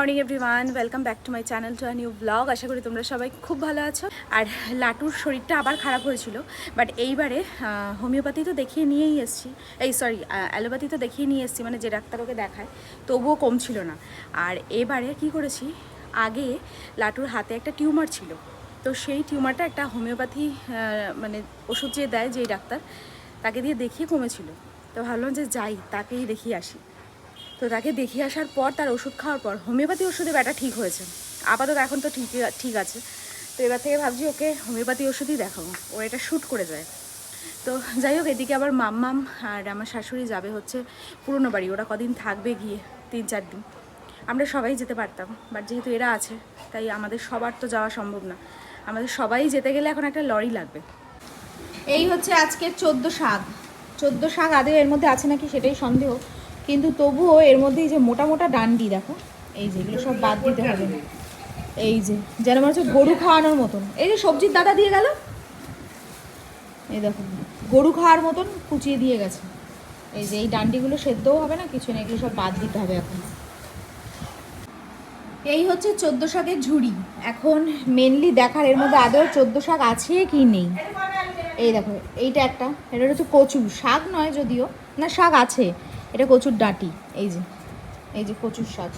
Morning everyone welcome back to my channel to new blog আশা করি তোমরা সবাই খুব ভালো আছো। আর লাটুর শরীরটা আবার খারাপ হয়েছিল বাট এইবারে হোমিওপ্যাথি তো দেখিয়ে নিয়েই এসেছি। এই সরি অ্যালোপ্যাথি তো দেখিয়ে নিয়ে এসেছি মানে যে ডাক্তার ওকে দেখায়, তবুও কমছিল না। আর এবারে কি করেছি, আগে লাটুর হাতে একটা টিউমার ছিল, তো সেই টিউমারটা একটা হোমিওপ্যাথি মানে ওষুধ যে দেয় যেই ডাক্তার, তাকে দিয়ে দেখিয়ে কমেছিল। তো ভাবলাম যে যাই, তাকেই দেখিয়ে আসি। তো তাকে দেখিয়ে আসার পর তার ওষুধ খাওয়ার পর হোমিওপ্যাথি ওষুধে ব্যাটা ঠিক হয়েছে। আপাতত এখন তো ঠিক ঠিক আছে। তো এবার থেকে ভাবছি ওকে হোমিওপ্যাথি ওষুধই দেখাবো। ও এটা শ্যুট করে যায়। তো যাই হোক, এদিকে আবার মাম্মাম আর আমার শাশুড়ি যাবে হচ্ছে পুরনো বাড়ি। ওরা কদিন থাকবে গিয়ে, তিন চার দিন। আমরা সবাই যেতে পারতাম বাট যেহেতু এরা আছে, তাই আমাদের সবার তো যাওয়া সম্ভব না। আমাদের সবাই যেতে গেলে এখন একটা লরি লাগবে। এই হচ্ছে আজকে চোদ্দ শাক। চোদ্দ শাক আদৌ এর মধ্যে আছে নাকি সেটাই সন্দেহ। কিন্তু তবুও এর মধ্যে এই যে মোটা মোটা ডান্ডি দেখো, এই যে এগুলো সব বাদ দিতে হবে। এই যে, যেন মনে হচ্ছে গরু খাওয়ানোর মতন। এই যে সবজির দাদা দিয়ে গেল। এই দেখো, গরু খাওয়ার মতন কুচিয়ে দিয়ে গেছে। এই যে এই ডান্ডিগুলো সেদ্ধও হবে না, কিছু না এগুলো সব বাদ দিতে হবে এখন। এই হচ্ছে চোদ্দ শাকের ঝুড়ি। এখন মেনলি দেখার এর মধ্যে আদৌ চোদ্দ শাক আছে কি নেই। এই দেখো, এইটা একটা, এটা হচ্ছে কচু শাক নয় যদিও, না, শাক আছে। এটা কচুর ডাঁটি, এই যে এই যে কচুর শাক।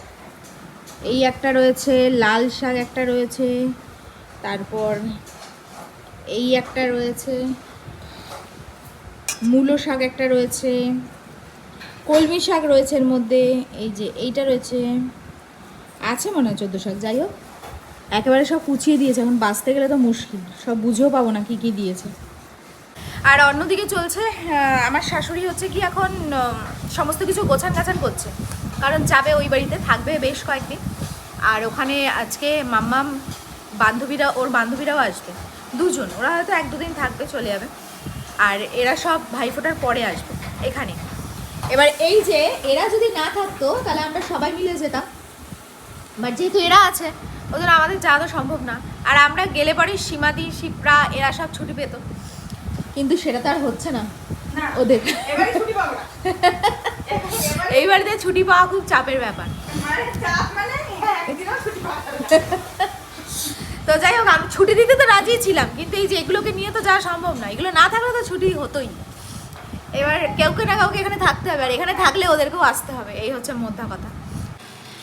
এই একটা রয়েছে, লাল শাক একটা রয়েছে, তারপর এই একটা রয়েছে, মূলো শাক একটা রয়েছে, কলমি শাক রয়েছে এর মধ্যে, এই যে এইটা রয়েছে, আছে মনে হয় চোদ্দ শাক, যাই হোক। একেবারে সব কুচিয়ে দিয়েছে, এখন বাঁচতে গেলে তো মুশকিল, সব বুঝেও পাবো না কি কি দিয়েছে। আর অন্যদিকে চলছে আমার শাশুড়ি হচ্ছে কি এখন সমস্ত কিছু গোছান গাছান করছে। কারণ যাবে ওই বাড়িতে থাকবে বেশ কয়েকদিন। আর ওখানে আজকে মাম্মাম, বান্ধবীরা, ওর বান্ধবীরাও আসবে। দুজন, ওরা হয়তো এক দুদিন থাকবে, চলে যাবে। আর এরা সব ভাইফোঁটার পরে আসবে, এখানে। এবার এই যে এরা যদি না থাকতো, তাহলে আমরা সবাই মিলে যেতাম। বাট যেহেতু এরা আছে, ওদের আমাদের যাওয়া তো সম্ভব না। আর আমরা গেলে পরে সীমাদি, শিপ্রা, এরা সব ছুটি পেতো। কিন্তু সেটা তো আর হচ্ছে না। ওদের। এবারে ছুটি পাওয়া খুব চাপের ব্যাপার। মানে মানে হ্যাঁ। তো যাই হোক আমি ছুটি দিতে তো রাজি ছিলাম কিন্তু এই যে এগুলোকে নিয়ে তো যাওয়া সম্ভব না। এগুলো না থাকলে তো ছুটি হতোই। এবার কেউ কেউকে না কাউকে এখানে থাকতে হবে আর এখানে থাকলে ওদেরকেও আসতে হবে। এই হচ্ছে মোদ্দা কথা।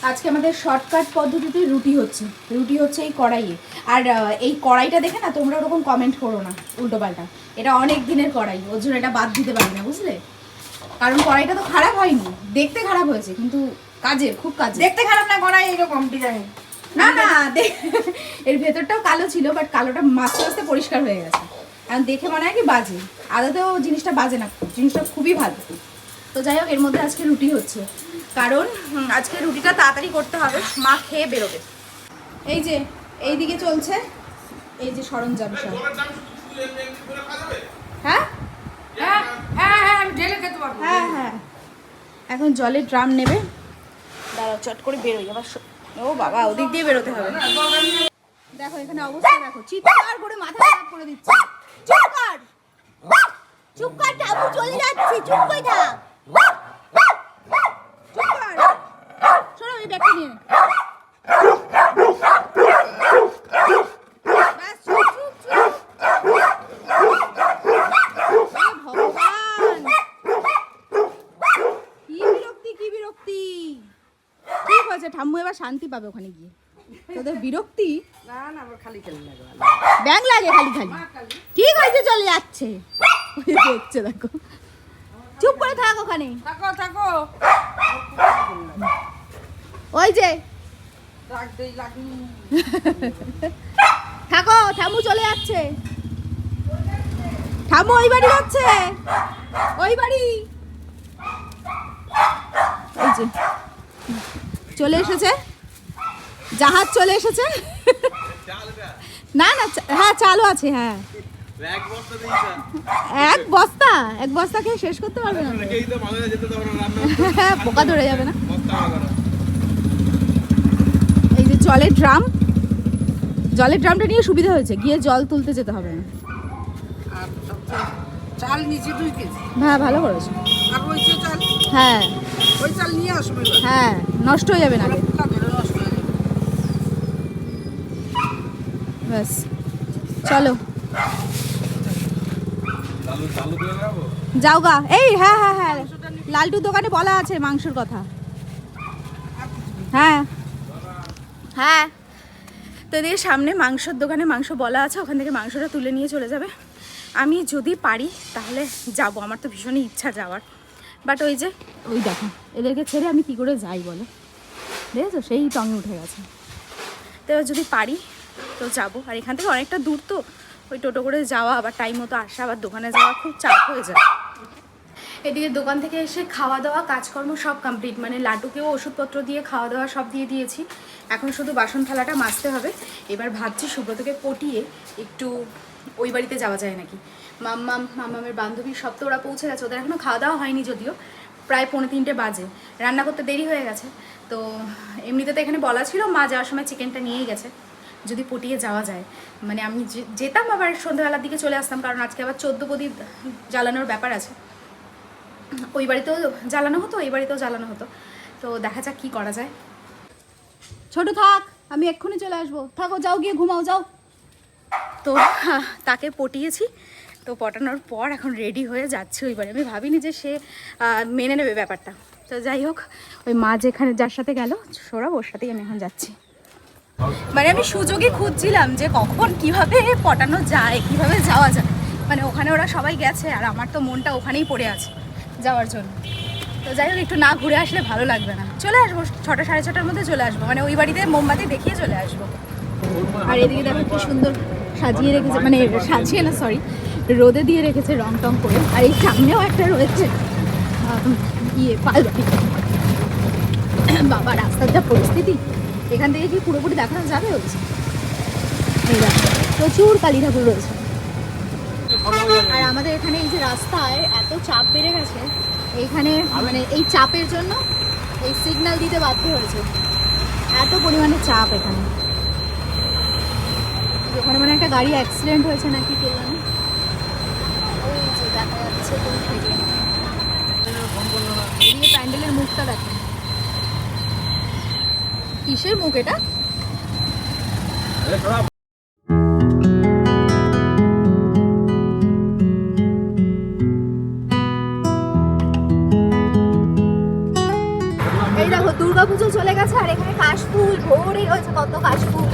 আজকে আমাদের শর্টকাট পদ্ধতিতে রুটি হচ্ছে। রুটি হচ্ছে এই কড়াইয়ে। আর এই কড়াইটা দেখে না তোমরা ওরকম কমেন্ট করো না উল্টোপাল্টা এটা অনেক দিনের কড়াই ওর জন্য এটা বাদ দিতে পারি না বুঝলে? কারণ কড়াইটা তো খারাপ হয়নি। দেখতে খারাপ হয়েছে কিন্তু কাজের খুব কাজের। দেখতে খারাপ না করাই এরকম ডিজাইন না না এর ভেতরটাও কালো ছিল বাট কালোটা আস্তে আস্তে পরিষ্কার হয়ে গেছে। এখন দেখে মনে হয় কি বাজে। আদতেও জিনিসটা বাজে না জিনিসটা খুবই ভালো। তো যাই হোক এর মধ্যে আজকে রুটি হচ্ছে। কারণ আজকে রুটিটা তাড়াতাড়ি করতে হবে মা খেয়ে বেরোবে। এই যে এই দিকে চলছে এই যে সরঞ্জাম সব। হ্যাঁ? হ্যাঁ হ্যাঁ হ্যাঁ হ্যাঁ হ্যাঁ। এখন জলের ড্রাম নেবে। দাঁড়াও চট করে বেরোই আবার ও বাবা ওদিক দিয়ে বেরোতে হবে। দেখো এখানে অবস্থা দেখো। চিৎকার করে মাথা খারাপ করে দিচ্ছে। চুপ কর চুপ কর টাবু চলে যাচ্ছে চুপ করে থাক চুপ কর শোনো এই ব্যাগটা নিয়ে নে। ব্যাস, চুপ, চুপ, চুপ। এ ভগবান কি বিরক্তি কি ঠিক হয়েছে ঠাম্মু এবার শান্তি পাবে ওখানে গিয়ে। তোদের বিরক্তি? না লাগে ব্যাং লাগে খালি খালি। ঠিক হয়েছে চলে যাচ্ছে। দেখো। চুপ করে থাক ওখানে। থাকো থাকো। ওই যে। রাখ দেই লাগি থাকো ঠাম্মু চলে যাচ্ছে। ঠাম্মু ওই বাড়ি যাচ্ছে। ওই বাড়ি। এই যে। চলে এসেছে। জাহাজ চলে এসেছে। না না চা- হ্যাঁ চালও আছে হ্যাঁ। এক বস্তা এক বস্তা? খেয়ে শেষ করতে পারবে না হ্যাঁ পোকা ধরে যাবে না। জলের ড্রাম জলের ড্রামটা নিয়ে সুবিধা হয়েছে গিয়ে জল তুলতে যেতে হবে। চাল নিচে দুই হ্যাঁ ভালো করেছ। আর চাল হ্যাঁ। ওই চাল নিয়ে হ্যাঁ নষ্ট হয়ে যাবে না। ব্যাস চলো। যাও গা। এই হ্যাঁ হ্যাঁ হ্যাঁ লালটুর দোকানে বলা আছে মাংসের কথা। হ্যাঁ। তো এদিকে সামনে মাংসর দোকানে মাংস বলা আছে, ওখান থেকে মাংসটা তুলে নিয়ে চলে যাবে। আমি যদি পারি, তাহলে যাব। আমার তো ভীষণই ইচ্ছা যাওয়ার। বাট ওই যে, ওই দেখো, এদেরকে ছেড়ে আমি কি করে যাই বলো? দেখেছ? সেই টঙে উঠে গেছে। তো যদি পারি, তো যাব। আর এখান থেকে অনেকটা দূর তো। ওই টোটো করে যাওয়া আবার টাইম মতো আসা, আবার দোকানে যাওয়া খুব চাপ হয়ে যায়। এদিকে দোকান থেকে এসে খাওয়া দাওয়া কাজকর্ম সব কমপ্লিট মানে লাড্ডুকেও ওষুধপত্র দিয়ে খাওয়া দাওয়া সব দিয়ে দিয়েছি। এখন শুধু বাসন থালাটা মাজতে হবে। এবার ভাবছি সুব্রতকে পটিয়ে একটু ওই বাড়িতে যাওয়া যায় নাকি। মাম্মাম, মাম্মামের বান্ধবী সব তো ওরা পৌঁছে গেছে। ওদের এখনও খাওয়া দাওয়া হয়নি যদিও। প্রায় পৌনে তিনটে বাজে। রান্না করতে দেরি হয়ে গেছে। তো এমনিতে তো এখানে বলা ছিল, মা যাওয়ার সময় চিকেনটা নিয়েই গেছে। যদি পটিয়ে যাওয়া যায়। মানে আমি যেতাম আবার সন্ধ্যাবেলার দিকে চলে আসতাম। কারণ আজকে আবার চোদ্দ প্রদীপ জ্বালানোর ব্যাপার আছে। ওই বাড়িতেও জ্বালানো হতো এই বাড়িতেও জ্বালানো হতো। তো দেখা যাক কী করা যায়। ছোট থাক আমি এক্ষুনি চলে আসব। থাকো যাও গিয়ে ঘুমাও যাও। তো তাকে পটিয়েছি। তো পটানোর পর এখন রেডি হয়ে যাচ্ছে ওই বাড়ি। আমি ভাবিনি যে সে মেনে নেবে ব্যাপারটা। তো যাই হোক ওই মা যেখানে যার সাথে গেল সৌরভ ওর সাথেই আমি এখন যাচ্ছি। মানে আমি সুযোগই খুঁজছিলাম যে কখন কীভাবে পটানো যায় কীভাবে যাওয়া যায়। মানে ওখানে ওরা সবাই গেছে আর আমার তো মনটা ওখানেই পড়ে আছে। যাওয়ার জন্য। তো যাই হোক, একটু না ঘুরে আসলে ভালো লাগবে না। চলে আসব, ছটা সাড়ে ছটার মধ্যে চলে আসব। মানে ওই বাড়িতে মোমবাতি দেখিয়ে চলে আসব। আর এদিকে দেখো কি সুন্দর সাজিয়ে রেখেছে মানে সাজিয়ে না সরি রোদে দিয়ে রেখেছে রং টং করে। আর এই সামনেও একটা রয়েছে ইয়ে পালবাড়ি। বাবা, রাস্তার যা পরিস্থিতি। এখান থেকে কি পুরোপুরি দেখানো যাবে হচ্ছে প্রচুর কালী ঠাকুর রয়েছে। আর আমাদের এখানে এই যে রাস্তায় এত চাপ বেড়ে গেছে এইখানে মানে এই চাপের জন্য এই সিগন্যাল দিতে বাধ্য হয়েছে। এত পরিমাণে চাপ এখানে। ওখানে মানে একটা গাড়ি অ্যাক্সিডেন্ট হয়েছে নাকি কে জানে? ওই যে দেখা যাচ্ছে কোন থেকে। এদিকে প্যান্ডেলের মুখটা দেখেন কিসের মুখ এটা? কাশফুল রয়েছে কত কাশফুল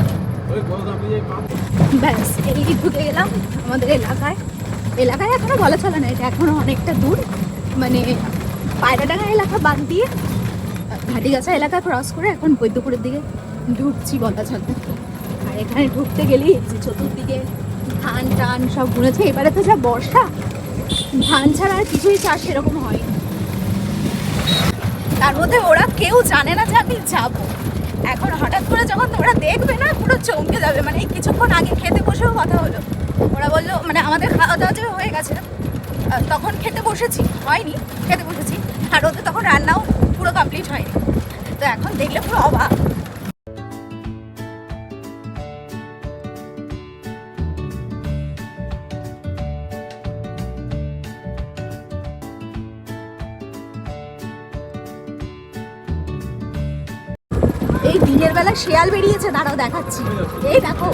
ব্যাস এই গেলাম আমাদের এলাকায়। এলাকায় বলা না, এটা অনেকটা দূর। মানে এলাকা দিয়ে এলাকা ক্রস করে এখন বৈদ্যপুরের দিকে ঢুকছি বলা চলে। আর এখানে ঢুকতে গেলেই যে চতুর্দিকে ধান টান সব বুনেছে এবারে তো যা বর্ষা, ধান ছাড়া আর কিছুই চাষ সেরকম হয় তার মধ্যে ওরা কেউ জানে না যে আমি যাব। এখন হঠাৎ করে যখন ওরা দেখবে না, পুরো চমকে যাবে। মানে কিছুক্ষণ আগে খেতে বসেও কথা হলো। ওরা বলল মানে আমাদের খাওয়া দাওয়া যে হয়ে গেছে তখন খেতে বসেছি। হয়নি, খেতে বসেছি। আর ওদের তখন রান্নাও পুরো কমপ্লিট হয়নি। তো এখন দেখলে পুরো অবাক। এই দিনের বেলা শিয়াল বেরিয়েছে, দাঁড়াও দেখাচ্ছি। এই দেখো,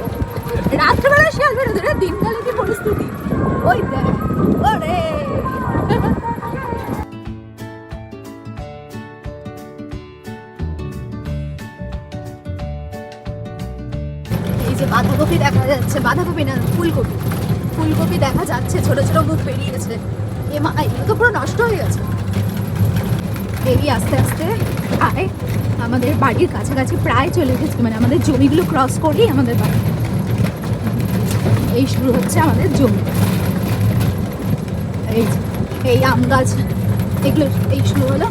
রাত্রেবেলা শিয়াল বেরোতে রে দিনকালে কি পরিস্থিতি? ওই ওরে। বাঁধাকপি দেখা যাচ্ছে, বাঁধাকপি না, ফুলকপি। ফুলকপি দেখা যাচ্ছে, ছোট ছোট মুখ বেরিয়েছে। এ মা, এগুলো তো পুরো নষ্ট হয়ে গেছে। বেরিয়ে আস্তে আস্তে আয় আমাদের বাড়ির কাছাকাছি প্রায় চলে এসেছি মানে আমাদের জমিগুলো ক্রস করেই আমাদের বাড়ি। এই শুরু হচ্ছে আমাদের জমি। এই এই আম গাছ, এগুলো, এই শুরু হলো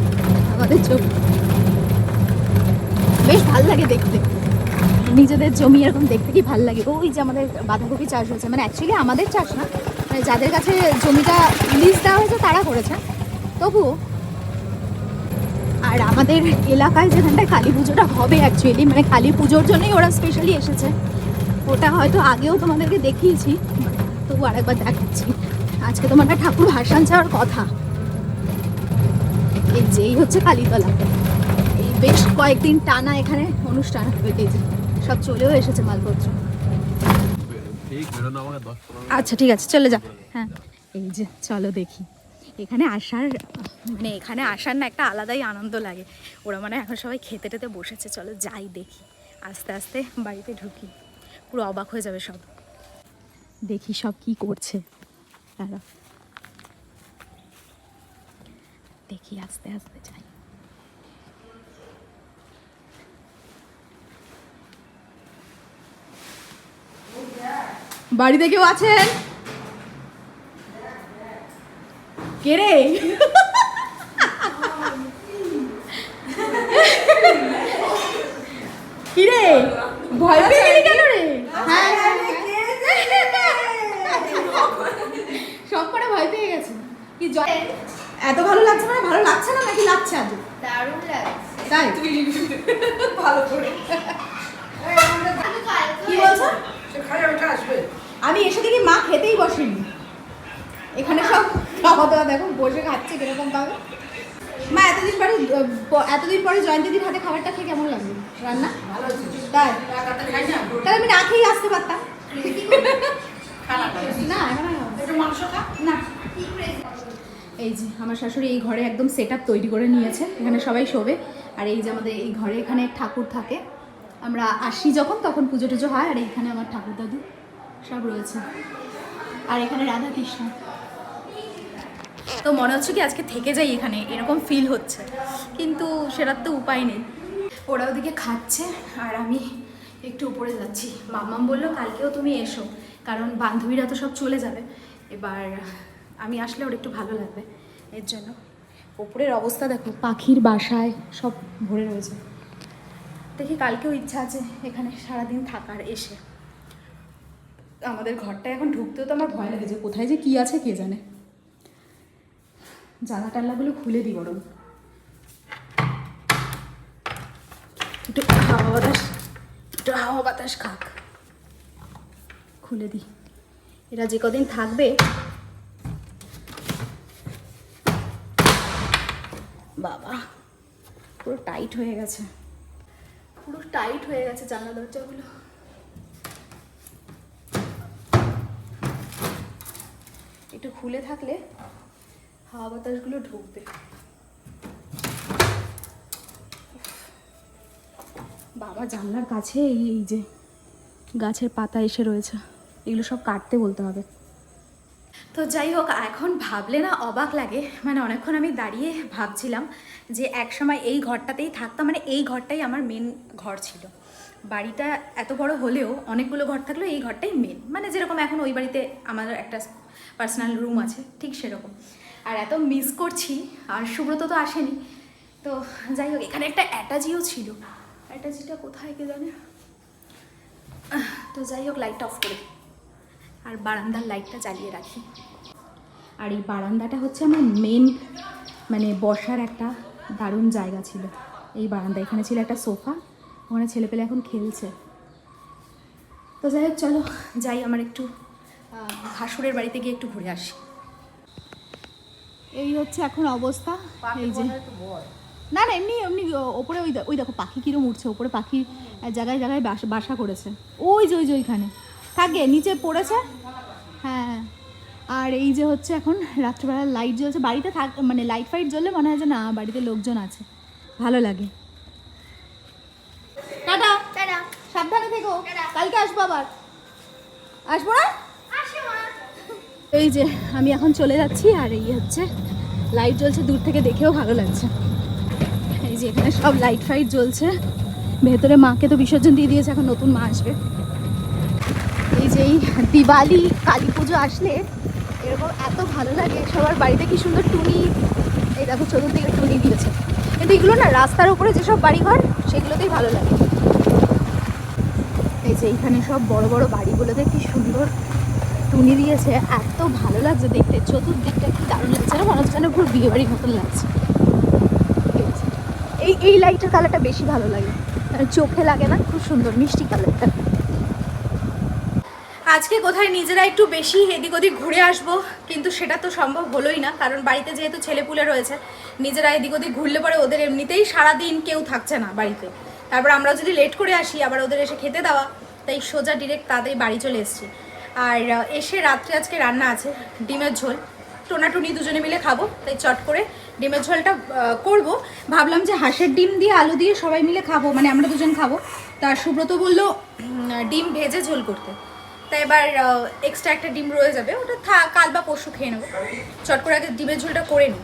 আমাদের জমি। বেশ ভালো লাগে দেখতে। নিজেদের জমি এরকম দেখতে কি ভালো লাগে? ওই যে আমাদের বাঁধাকপি চাষ হয়েছে মানে অ্যাকচুয়ালি আমাদের চাষ না মানে যাদের কাছে জমিটা লিজ দেওয়া হয়েছে তারা করেছে। তবুও আর আমাদের এলাকায় যেখানটায় কালী পুজোটা হবে অ্যাকচুয়ালি মানে কালী পুজোর জন্যই ওরা স্পেশালি এসেছে। ওটা হয়তো আগেও তোমাদেরকে দেখিয়েছি তবু আরেকবার দেখাচ্ছি। আজকে তোমার ঠাকুর ভাসান যাওয়ার কথা। এই যেই হচ্ছে কালীতলা। এই বেশ কয়েকদিন টানা এখানে অনুষ্ঠান হবে সব চলেও এসেছে মালপত্র। আচ্ছা ঠিক আছে চলে যা। হ্যাঁ এই যে চলো দেখি। এখানে আসার মানে এখানে আসার না একটা আলাদাই আনন্দ লাগে। ওরা মানে এখন সবাই খেতে টেতে বসেছে, চলো যাই দেখি। আস্তে আস্তে বাড়িতে ঢুকি। পুরো অবাক হয়ে যাবে সব। দেখি সব কি করছে। তারা। দেখি আস্তে আস্তে যাই। বাড়িতে কেউ আছেন? কে রে কি রে ভয় পেয়ে গেলি কেন রে হ্যাঁ সব করে ভয় পেয়ে গেছে কি জয় এত ভালো লাগছে মানে ভালো লাগছে না নাকি লাগছে আজ দারুণ লাগছে তাই ভালো করে কি বলছো সে খালি ওটা আসবে আমি এসে দেখি মা খেতেই বসেনি এখানে সব খাওয়া দাওয়া দেখো বসে ভাবে মা এতদিন পরে এতদিন পরে জয়ন্তীদির হাতে খাবারটা খেয়ে কেমন লাগল? রান্না? তাই? তাহলে আমি না খেয়েই আসতে পারতাম। না না। এই যে আমার শাশুড়ি এই ঘরে একদম সেট তৈরি করে নিয়েছে। এখানে সবাই শোবে। আর এই যে আমাদের এই ঘরে এখানে ঠাকুর থাকে। আমরা আসি যখন তখন পুজো টুজো হয়। আর এখানে আমার ঠাকুর দাদু সব রয়েছে। আর এখানে রাধা কৃষ্ণ তো মনে হচ্ছে কি আজকে থেকে যাই এখানে, এরকম ফিল হচ্ছে। কিন্তু সেটার তো উপায় নেই। ওরা ওদিকে খাচ্ছে, আর আমি একটু উপরে যাচ্ছি। মাম্মাম বলল, কালকেও তুমি এসো, কারণ বান্ধবীরা তো সব চলে যাবে। এবার আমি আসলে ওর একটু ভালো লাগবে, এর জন্য। ওপরের অবস্থা দেখো, পাখির বাসায় সব ভরে রয়েছে। দেখি, কালকেও ইচ্ছা আছে এখানে সারাদিন থাকার এসে। আমাদের ঘরটা এখন ঢুকতেও তো আমার ভয় লাগে যে কোথায় যে কী আছে কে জানে। জানলা টাল্লাগুলো খুলে দিই বরং। একটু হাওয়া বাতাস, একটু হাওয়া বাতাস খাক। খুলে দিই। এরা যে কদিন থাকবে। বাবা, পুরো টাইট হয়ে গেছে। পুরো টাইট হয়ে গেছে জানলা দরজাগুলো। একটু খুলে থাকলে হাওয়া বাতাসগুলো ঢুকবে। বাবা, জানলার কাছে এই যে গাছের পাতা এসে রয়েছে, এগুলো সব কাটতে বলতে হবে। তো যাই হোক, এখন ভাবলে না অবাক লাগে। মানে অনেকক্ষণ আমি দাঁড়িয়ে ভাবছিলাম যে এক সময় এই ঘরটাতেই থাকতাম মানে এই ঘরটাই আমার মেন ঘর ছিল। বাড়িটা এত বড় হলেও অনেকগুলো ঘর থাকলেও এই ঘরটাই মেন মানে যেরকম এখন ওই বাড়িতে আমার একটা পার্সোনাল রুম আছে, ঠিক সেরকম। আর এত মিস করছি আর সুব্রত তো আসেনি। তো যাই হোক এখানে একটা অ্যাটাজিও ছিল। অ্যাটাজিটা কোথায় কে জানে? তো যাই হোক লাইটটা অফ করে আর বারান্দার লাইটটা জ্বালিয়ে রাখি। আর এই বারান্দাটা হচ্ছে আমার মেন মানে বসার একটা দারুণ জায়গা ছিল। এই বারান্দা এখানে ছিল একটা সোফা ওখানে ছেলেপেলে এখন খেলছে। তো যাই হোক চলো যাই আমার একটু আহ, ভাসুরের বাড়িতে গিয়ে একটু ঘুরে আসি। এই হচ্ছে এখন অবস্থা এই যে। না না এমনি এমনি ওপরে ওই ওই দেখো পাখি কিরম উঠছে ওপরে পাখি জায়গায় জায়গায় বাসা বাসা করেছে। ওই যে ওই যে ওইখানে। থাকে নিচে পড়েছে? হ্যাঁ হ্যাঁ। আর এই যে হচ্ছে এখন রাত্রেবেলা লাইট জ্বলছে বাড়িতে থাক মানে লাইট ফাইট জ্বললে মনে হয় যে না বাড়িতে লোকজন আছে ভালো লাগে। টাটা। সাবধানে থেকো। কালকে আসব আবার। আসব না? এই যে আমি এখন চলে যাচ্ছি আর এই হচ্ছে লাইট জ্বলছে, দূর থেকে দেখেও ভালো লাগছে। এই যে এখানে সব লাইট ফাইট জ্বলছে। ভেতরে মাকে তো বিসর্জন দিয়ে দিয়েছে, এখন নতুন মা আসবে। এই যে এই দিওয়ালি, কালী পুজো আসলে এরকম এত ভালো লাগে, সবার বাড়িতে কি সুন্দর টুনি। এই দেখো, চতুর্দিকে টুনি দিয়েছে। কিন্তু এগুলো না রাস্তার উপরে যেসব বাড়িঘর, সেগুলোতেই ভালো লাগে। এই যে এইখানে সব বড় বড় বাড়িগুলোতে কি সুন্দর টুনি দিয়েছে, এত ভালো লাগছে দেখতে। চতুর্দিকটা কি দারুণ লাগছে না মনে হচ্ছে যেন পুরো বিয়ে বাড়ির মতন লাগছে। এই এই লাইটের কালারটা বেশি ভালো লাগে। আর চোখে লাগে না, খুব সুন্দর, মিষ্টি কালারটা আজকে কোথায় নিজেরা একটু বেশি এদিক ওদিক ঘুরে আসব, কিন্তু সেটা তো সম্ভব হলোই না, কারণ বাড়িতে যেহেতু ছেলেপুলে রয়েছে, নিজেরা এদিক ওদিক ঘুরলে পরে ওদের এমনিতেই সারাদিন কেউ থাকছে না বাড়িতে। তারপর আমরা যদি লেট করে আসি, আবার ওদের এসে খেতে দেওয়া, তাই সোজা ডিরেক্ট তাদের বাড়ি চলে এসেছি। আর এসে রাত্রে আজকে রান্না আছে ডিমের ঝোল। টোনাটুনি দুজনে মিলে খাব, তাই চট করে ডিমের ঝোলটা করব। ভাবলাম যে হাঁসের ডিম দিয়ে আলু দিয়ে সবাই মিলে খাব মানে আমরা দুজন খাব। তা সুব্রত বলল ডিম ভেজে ঝোল করতে। তাই এবার এক্সট্রা একটা ডিম রয়ে যাবে, ওটা কাল বা পরশু খেয়ে নেব। চট করে আগে ডিমের ঝোলটা করে নিই।